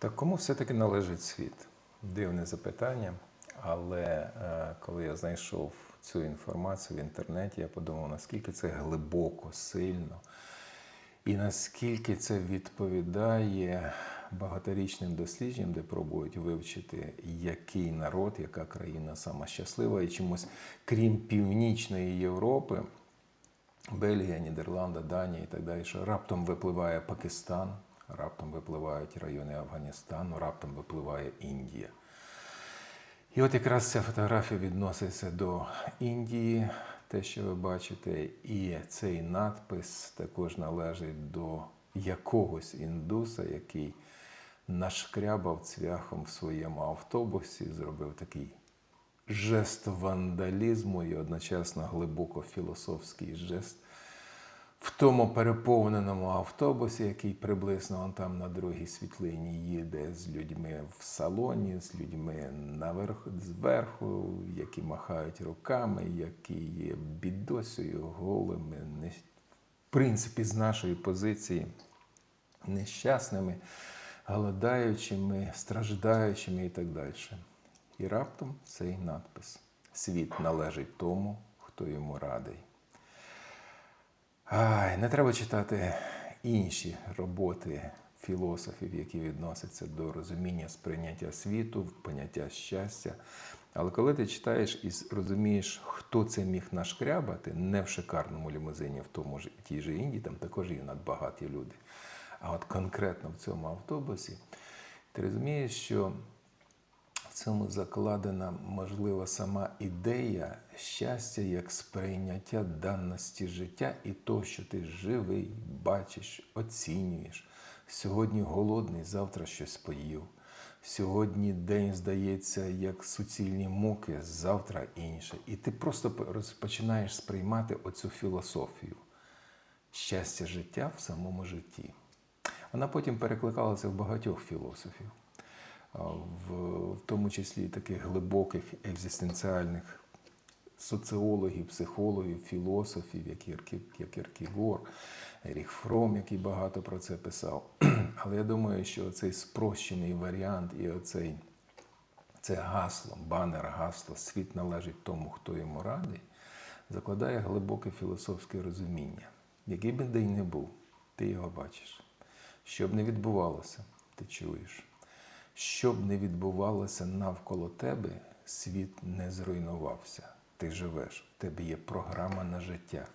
Так кому все-таки належить світ? Дивне запитання. Але е, коли я знайшов цю інформацію в інтернеті, я подумав, наскільки це глибоко, сильно, і наскільки це відповідає багаторічним дослідженням, де пробують вивчити, який народ, яка країна сама щаслива, і чомусь, крім Північної Європи, Бельгія, Нідерланда, Данія і так далі, що раптом випливає Пакистан, раптом випливають райони Афганістану, раптом випливає Індія. І от якраз ця фотографія відноситься до Індії, те, що ви бачите, і цей надпис також належить до якогось індуса, який нашкрябав цвяхом в своєму автобусі, зробив такий жест вандалізму і одночасно глибоко філософський жест в тому переповненому автобусі, який приблизно он там на другій світлині їде з людьми в салоні, з людьми наверх, зверху, які махають руками, які є бідосою, голими, не, в принципі, з нашої позиції нещасними, голодаючими, страждаючими і так далі. І раптом цей надпис: Світ належить тому, хто йому радий. Ай, не треба читати інші роботи філософів, які відносяться до розуміння сприйняття світу, поняття щастя. Але коли ти читаєш і розумієш, хто це міг нашкрябати, не в шикарному лімузині, в тому ж тій же Індії, там також є надбагаті люди. А от конкретно в цьому автобусі, ти розумієш, що цьому закладена, можливо, сама ідея щастя як сприйняття даності життя і того, що ти живий, бачиш, оцінюєш. Сьогодні голодний, завтра щось поїв. Сьогодні день здається як суцільні муки, завтра інше. І ти просто починаєш сприймати оцю філософію щастя життя в самому житті. Вона потім перекликалася в багатьох філософів в, в тому числі таких глибоких екзистенціальних соціологів, психологів, філософів, як Кіркігор, Еріх Фром, який багато про це писав. Але я думаю, що цей спрощений варіант і оцей це гасло, банер, гасло Світ належить тому, хто йому радий, закладає глибоке філософське розуміння. Який би день не був, ти його бачиш. Що б не відбувалося, ти чуєш. Що б не відбувалося навколо тебе, світ не зруйнувався. Ти живеш, в тебе є програма на життя.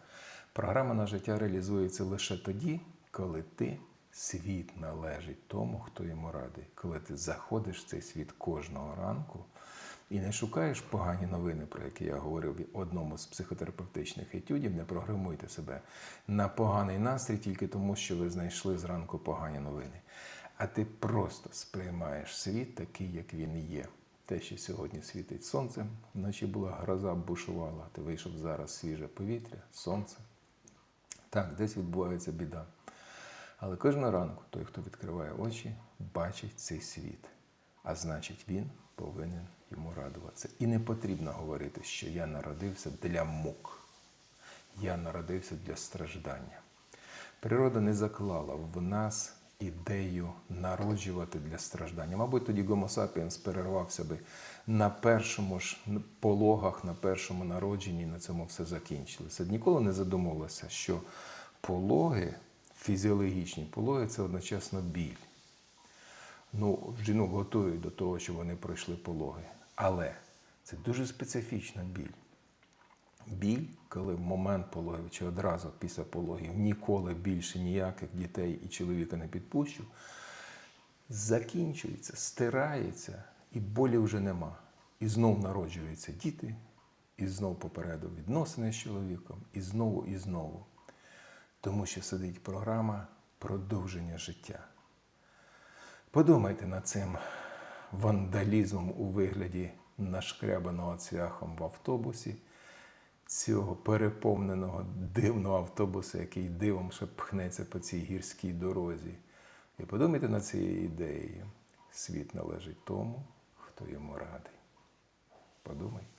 Програма на життя реалізується лише тоді, коли ти світ належить тому, хто йому радий. Коли ти заходиш в цей світ кожного ранку і не шукаєш погані новини, про які я говорив в одному з психотерапевтичних етюдів, не програмуйте себе на поганий настрій тільки тому, що ви знайшли зранку погані новини а ти просто сприймаєш світ такий, як він є. Те, що сьогодні світить сонце, вночі була гроза, бушувала, ти вийшов зараз свіже повітря, сонце. Так, десь відбувається біда. Але кожного ранку той, хто відкриває очі, бачить цей світ. А значить, він повинен йому радуватися. І не потрібно говорити, що я народився для мук. Я народився для страждання. Природа не заклала в нас ідею народжувати для страждання. Мабуть, тоді Гомо сапіенс перервався би на першому ж пологах, на першому народженні, на цьому все закінчилося. Ніколи не задумувалося, що пологи, фізіологічні пологи це одночасно біль. Ну, жінок готують до того, що вони пройшли пологи. Але це дуже специфічна біль біль, коли в момент пологів чи одразу після пологів ніколи більше ніяких дітей і чоловіка не підпущу, закінчується, стирається, і болі вже нема. І знов народжуються діти, і знов попереду відносини з чоловіком, і знову, і знову. Тому що сидить програма продовження життя. Подумайте над цим вандалізмом у вигляді нашкрябаного цвяхом в автобусі цього переповненого дивного автобуса, який дивом ще пхнеться по цій гірській дорозі. І подумайте над цією ідеєю. Світ належить тому, хто йому радий. Подумайте.